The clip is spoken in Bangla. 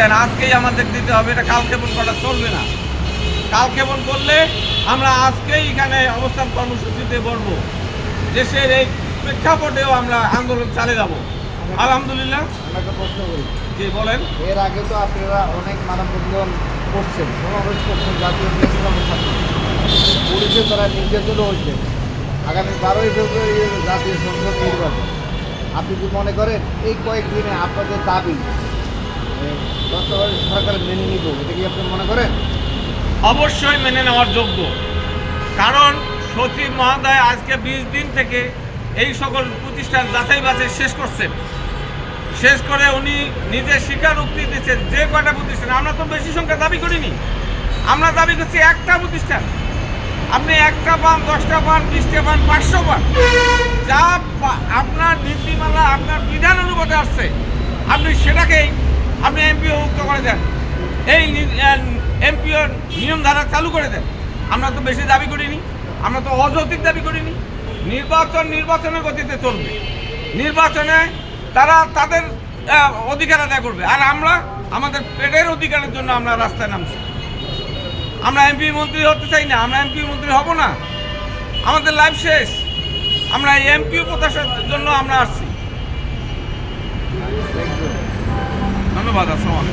দেন আজকেই আমাদের দিতে হবে এটা কালক্ষেপণ করা চলবে না। কালক্ষেপণ করলে আমরা আজকেই এখানে অবস্থান কর্মসূচিতে বলব দেশের এই প্রেক্ষাপটেও আমরা আন্দোলন চালিয়ে যাব। আলহামদুলিল্লাহ। একটা প্রশ্ন করি। জি বলেন। এর আগে তো আপনারা অনেক মানববন্ধন করছেন সমাবেশ করছেন জাতীয় পুলিশের দ্বারা নির্যাতনও হচ্ছে আগামী বারোই ফেব্রুয়ারি জাতীয় সংসদ নির্বাচন। আপনি কি মনে করেন এই কয়েকদিনে আপনাদের দাবি সরকার মেনে কি আপনি মনে করেন? অবশ্যই মেনে নেওয়ার যোগ্য। কারণ সচিব মহোদয় আজকে বিশ দিন থেকে এই সকল প্রতিষ্ঠান যাচাই বাছাই শেষ করছেন। শেষ করে উনি নিজে স্বীকারোক্তি দিচ্ছেন যে কয়টা প্রতিষ্ঠান, আমরা তো বেশি সংখ্যা দাবি করিনি। আমরা দাবি করছি একটা প্রতিষ্ঠান। আপনি একটা পান, দশটা পান, বিশটা পান, পাঁচশো পান। যা আপনার নীতিমালা, আপনার বিধান অনুপাতে আসছে। আপনি সেটাকেই করে দেন। এই এমপিওর নিয়ম ধারা চালু করে দেন। আমরা তো বেশি দাবি করিনি, আমরা তো অযৌক্তিক দাবি করিনি। নির্বাচন নির্বাচনের গতিতে চলবে। নির্বাচনে তারা তাদের অধিকার আদায় করবে। আর আমরা আমাদের পেটের অধিকারের জন্য আমরা রাস্তায় নামছি। আমরা এমপি মন্ত্রী হতে চাই না, আমরা এমপি মন্ত্রী হব না। আমাদের লাইফ শেষ। আমরা এই এমপি প্রত্যাশার জন্য আমরা আসছি। ধন্যবাদ, আসসালাম